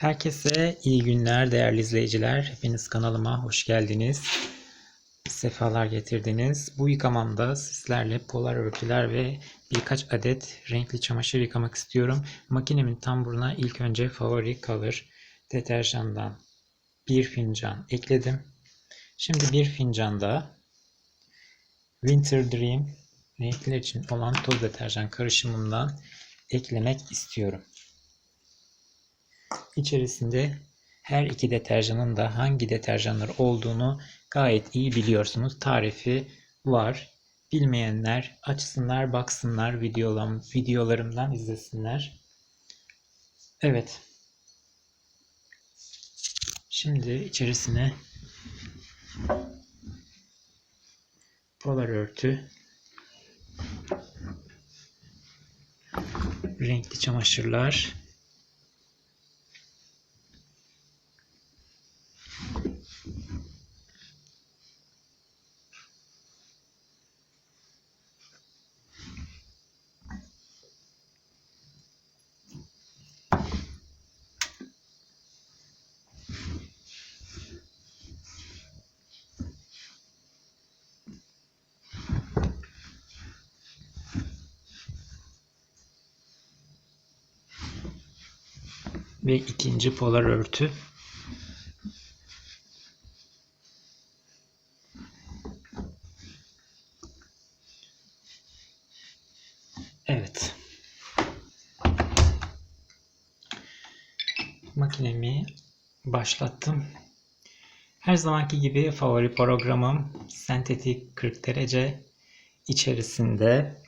Herkese iyi günler değerli izleyiciler. Hepiniz kanalıma hoş geldiniz. Sefalar getirdiniz. Bu yıkamamda sizlerle polar örtüler ve birkaç adet renkli çamaşır yıkamak istiyorum. Makinemin tamburuna ilk önce favori color deterjandan bir fincan ekledim. Şimdi bir fincanda Winter Dream renkler için olan toz deterjan karışımından eklemek istiyorum. İçerisinde her iki deterjanın da hangi deterjanlar olduğunu gayet iyi biliyorsunuz. Tarifi var. Bilmeyenler açsınlar, baksınlar, videolarım, videolarımdan izlesinler. Evet. Şimdi içerisine polar örtü, renkli çamaşırlar, ve ikinci polar örtü. Evet. Makinemi başlattım. Her zamanki gibi favori programım sentetik 40 derece içerisinde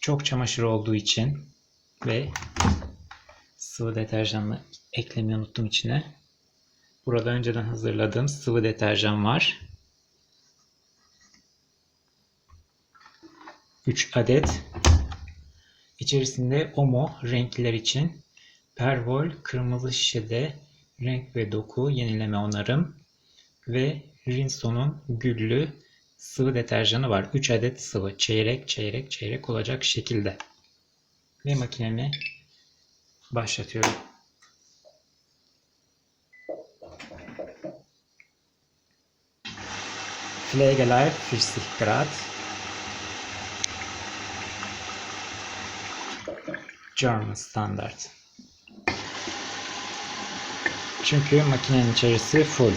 çok çamaşır olduğu için ve sıvı deterjanla eklemeyi unuttum içine. Burada önceden hazırladığım sıvı deterjan var. 3 adet. İçerisinde Omo renkler için Pervol kırmızı şişede renk ve doku yenileme onarım ve Rinso'nun güllü sıvı deterjanı var. 3 adet sıvı çeyrek çeyrek çeyrek olacak şekilde ve makinemi başlatıyorum. Pflegeleife 40 Grad German Standard Çünkü makinenin içerisi full.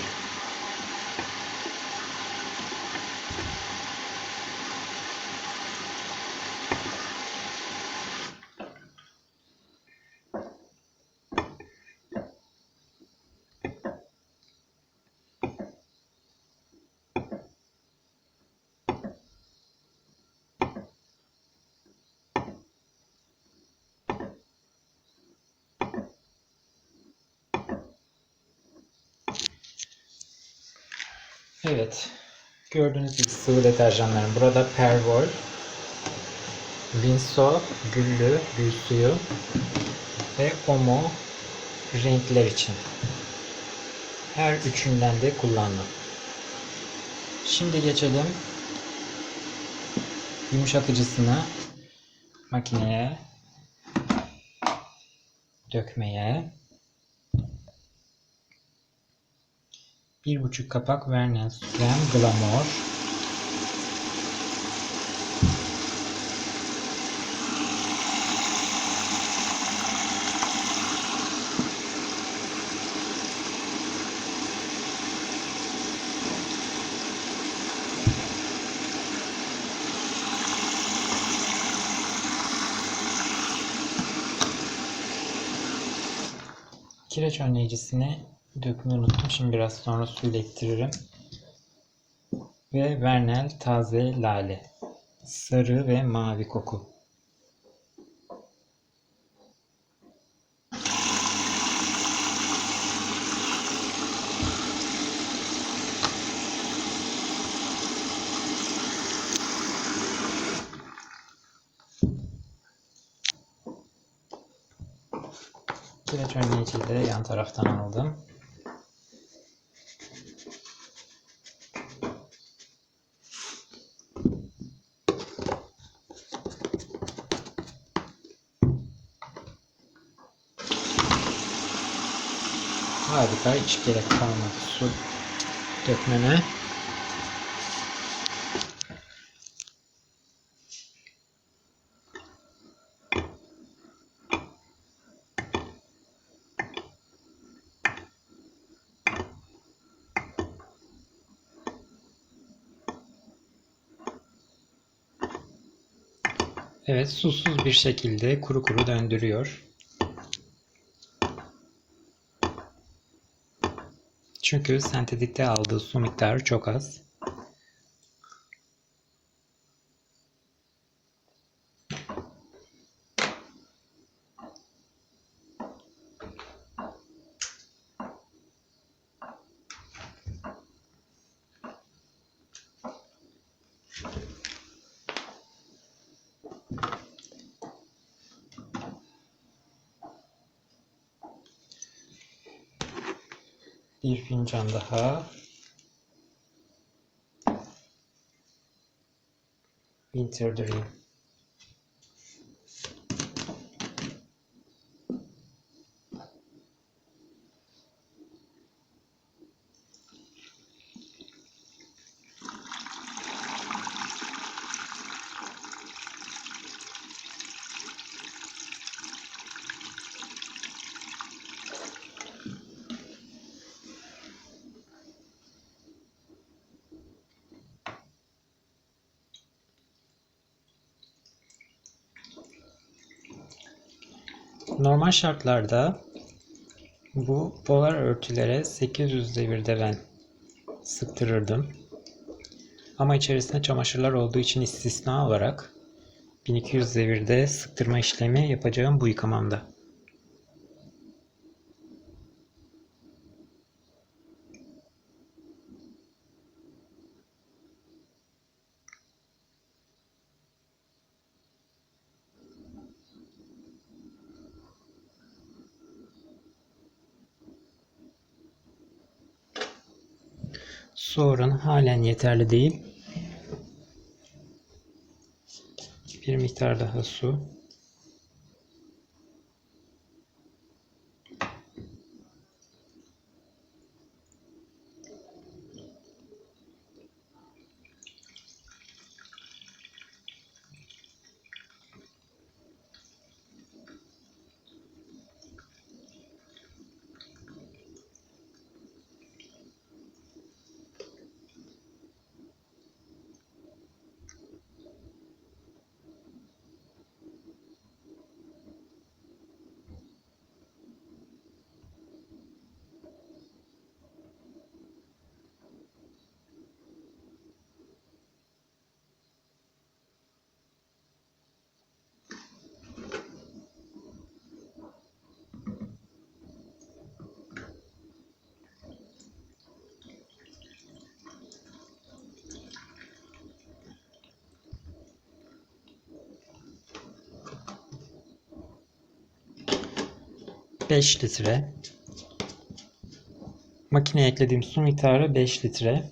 Evet. Gördüğünüz gibi sıvı deterjanlarım. Burada Pervol, Vinso, Güllü, Gül suyu ve Omo renkler için. Her üçünden de kullandım. Şimdi geçelim yumuşatıcısını makineye dökmeye. Bir buçuk kapak Vernel Krem Glamour. Kireç önleyicisini dökmeyi unuttum. Şimdi biraz sonra suyla ektiririm. Ve Vernel taze lale. Sarı ve mavi koku. Kireç önleyiciyi de yan taraftan aldım. Harika. Hiç gerek kalmadı su dökmeme. Evet, susuz bir şekilde kuru kuru döndürüyor. Çünkü sentetikte aldığı su miktarı çok az. Bir fincan daha. Winter Dream. Normal şartlarda bu polar örtülere 800 devirde ben sıktırırdım. Ama içerisinde çamaşırlar olduğu için istisna olarak 1200 devirde sıktırma işlemi yapacağım bu yıkamamda. Su oranı halen yeterli değil. Bir miktar daha su. Beş litre. Makineye eklediğim su miktarı 5 litre.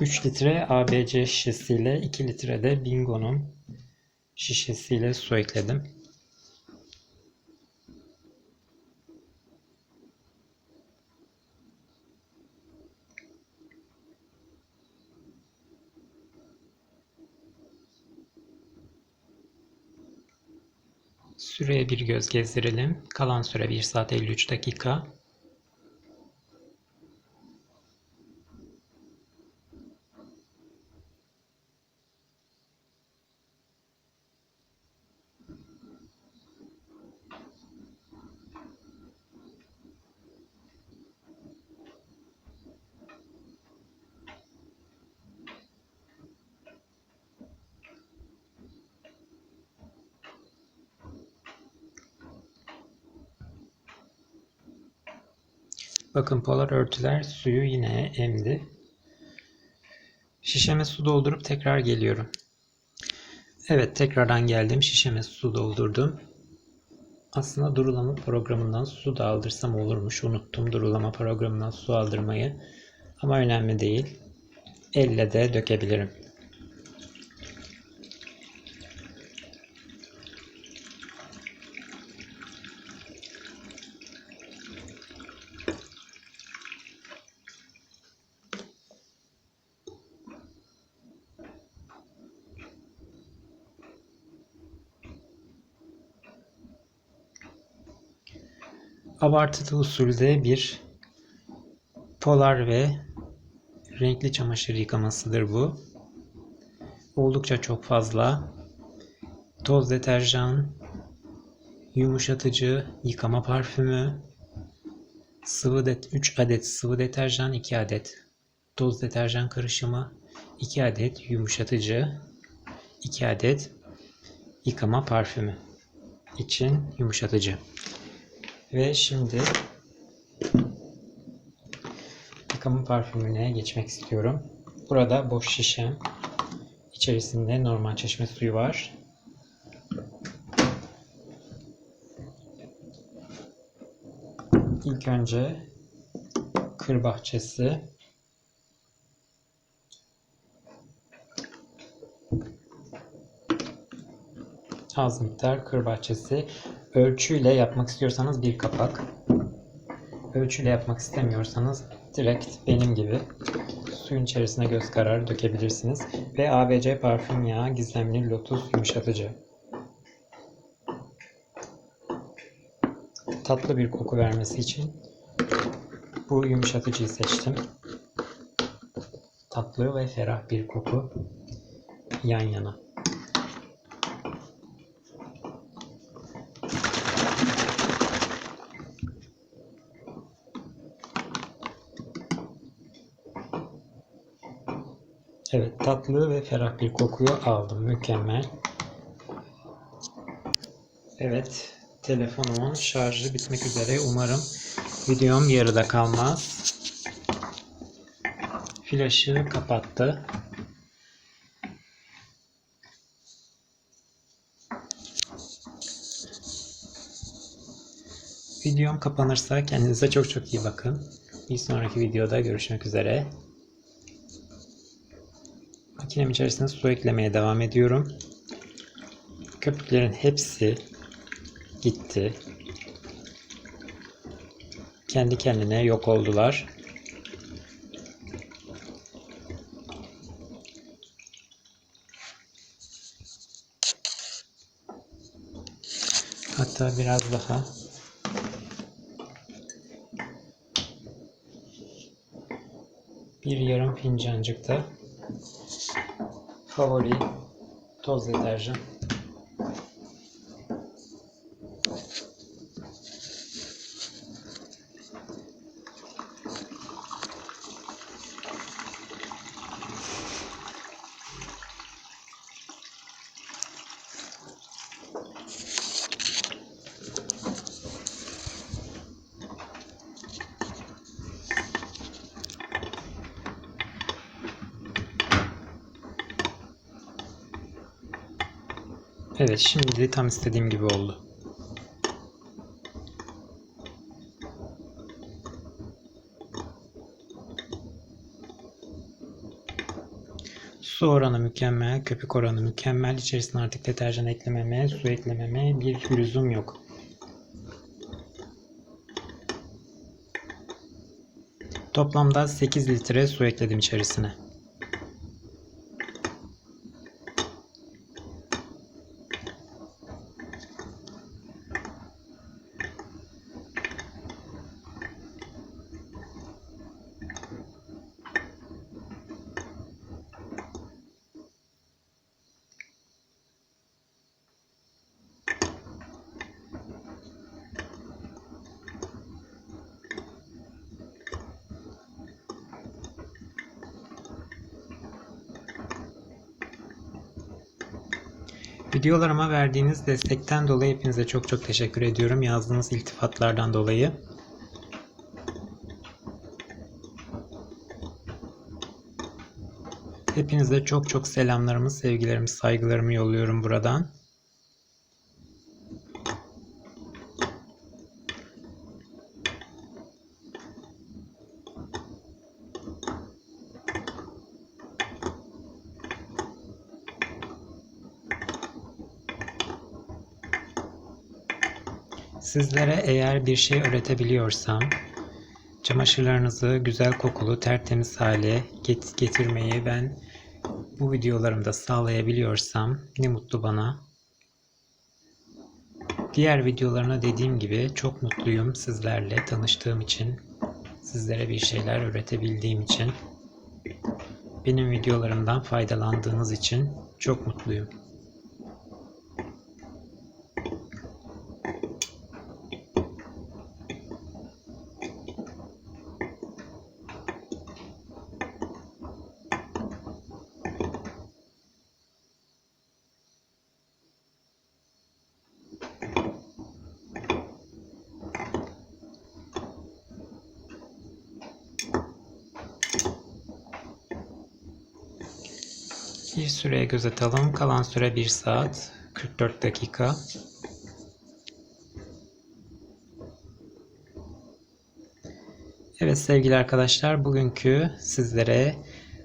3 litre ABC şişesiyle 2 litre de Bingo'nun şişesiyle su ekledim. Süreye bir göz gezdirelim. Kalan süre 1 saat 53 dakika. Bakın polar örtüler suyu yine emdi. Şişeme su doldurup tekrar geliyorum. Evet tekrardan geldim. Şişeme su doldurdum. Aslında durulama programından su da aldırsam olurmuş. Unuttum durulama programından su aldırmayı. Ama önemli değil. Elle de dökebilirim. Abartılı usulde bir polar ve renkli çamaşır yıkamasıdır bu. Oldukça çok fazla toz deterjan, yumuşatıcı, yıkama parfümü, sıvı det 3 adet sıvı deterjan, 2 adet toz deterjan karışımı, 2 adet yumuşatıcı, 2 adet yıkama parfümü için yumuşatıcı. Ve şimdi yıkama parfümüne geçmek istiyorum. Burada boş şişem. İçerisinde normal çeşme suyu var. İlk önce kır bahçesi az miktar kır bahçesi ölçüyle yapmak istiyorsanız bir kapak ölçüyle yapmak istemiyorsanız direkt benim gibi suyun içerisine göz kararı dökebilirsiniz ve ABC parfüm yağı gizemli lotus yumuşatıcı tatlı bir koku vermesi için bu yumuşatıcıyı seçtim. Tatlı ve ferah bir koku yan yana. Evet, tatlı ve ferah bir kokuyu aldım. Mükemmel. Evet, telefonumun şarjı bitmek üzere. Umarım videom yarıda kalmaz. Flaşı kapattı. Videom kapanırsa kendinize çok çok iyi bakın. Bir sonraki videoda görüşmek üzere. Makinem içerisine su eklemeye devam ediyorum. Köpüklerin hepsi gitti. Kendi kendine yok oldular. Hatta biraz daha bir yarım fincancık da favori toz deterjan Evet şimdi tam istediğim gibi oldu. Su oranı mükemmel, köpük oranı mükemmel. İçerisine artık deterjan eklememe, su eklememe bir lüzum yok. Toplamda 8 litre su ekledim içerisine. Videolarıma verdiğiniz destekten dolayı hepinize çok çok teşekkür ediyorum. Yazdığınız iltifatlardan dolayı. Hepinize çok çok selamlarımı, sevgilerimi, saygılarımı yolluyorum buradan. Sizlere eğer bir şey öğretebiliyorsam, çamaşırlarınızı güzel kokulu, tertemiz hale get- getirmeyi ben bu videolarımda sağlayabiliyorsam ne mutlu bana. Diğer videolarına dediğim gibi çok mutluyum sizlerle tanıştığım için, sizlere bir şeyler öğretebildiğim için, benim videolarımdan faydalandığınız için çok mutluyum. Bir süreye göz atalım. Kalan süre 1 saat 44 dakika. Evet sevgili arkadaşlar bugünkü sizlere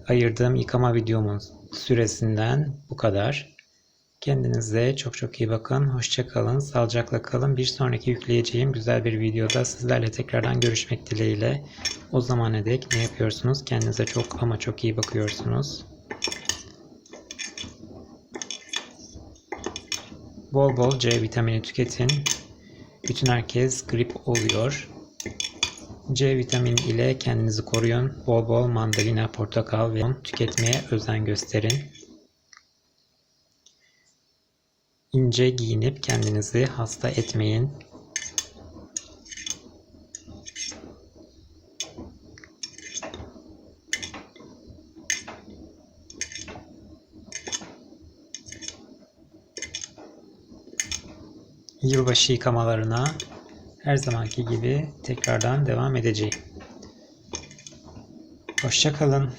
ayırdığım yıkama videomun süresinden bu kadar. Kendinize çok çok iyi bakın. Hoşça kalın. Sağlıcakla kalın. Bir sonraki yükleyeceğim güzel bir videoda sizlerle tekrardan görüşmek dileğiyle. O zamana dek ne yapıyorsunuz? Kendinize çok ama çok iyi bakıyorsunuz. Bol bol C vitamini tüketin. Bütün herkes grip oluyor. C vitamini ile kendinizi koruyun. Bol bol mandalina, portakal ve tüketmeye özen gösterin. İnce giyinip kendinizi hasta etmeyin. Yılbaşı yıkamalarına her zamanki gibi tekrardan devam edeceğim. Hoşça kalın.